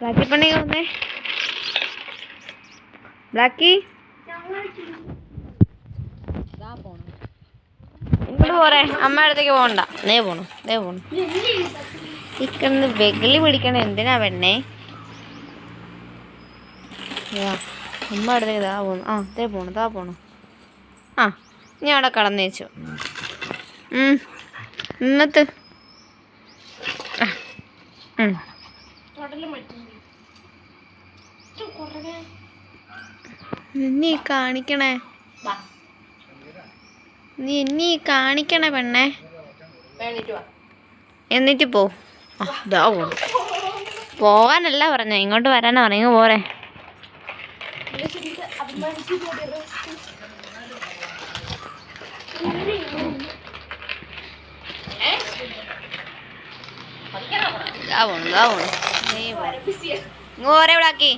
ബ്ലാക്കി പണി വന്നേ ബ്ലാക്കി ഇങ്ങോട്ട് പോരെ. അമ്മ അടുത്തേക്ക് പോകണ്ട. നേ പോണു നേ പോണു. ഇക്കന്ന് വെകിളി പിടിക്കണ. എന്തിനാ പെണ്ണേ? ദാ, അമ്മ അടുത്തേക്ക് ദാ പോണു. ആ ദേ പോണു താ പോണു. ആ ഞാൻ അവിടെ കടന്നു വെച്ചു. ഇന്നത്തെ ആ. നീ കാണിക്കണേ. നീ നീ കാണിക്കണേ പെണ്ണേ. എന്നിട്ട് പോ. പോവാനല്ല പറഞ്ഞ. ഇങ്ങോട്ട് വരാനാ പറഞ്ഞു. പോരെ. പോണു ദാ പോണു. നീ പോ. ഇങ്ങ് പോരെ ഇവിടാക്കി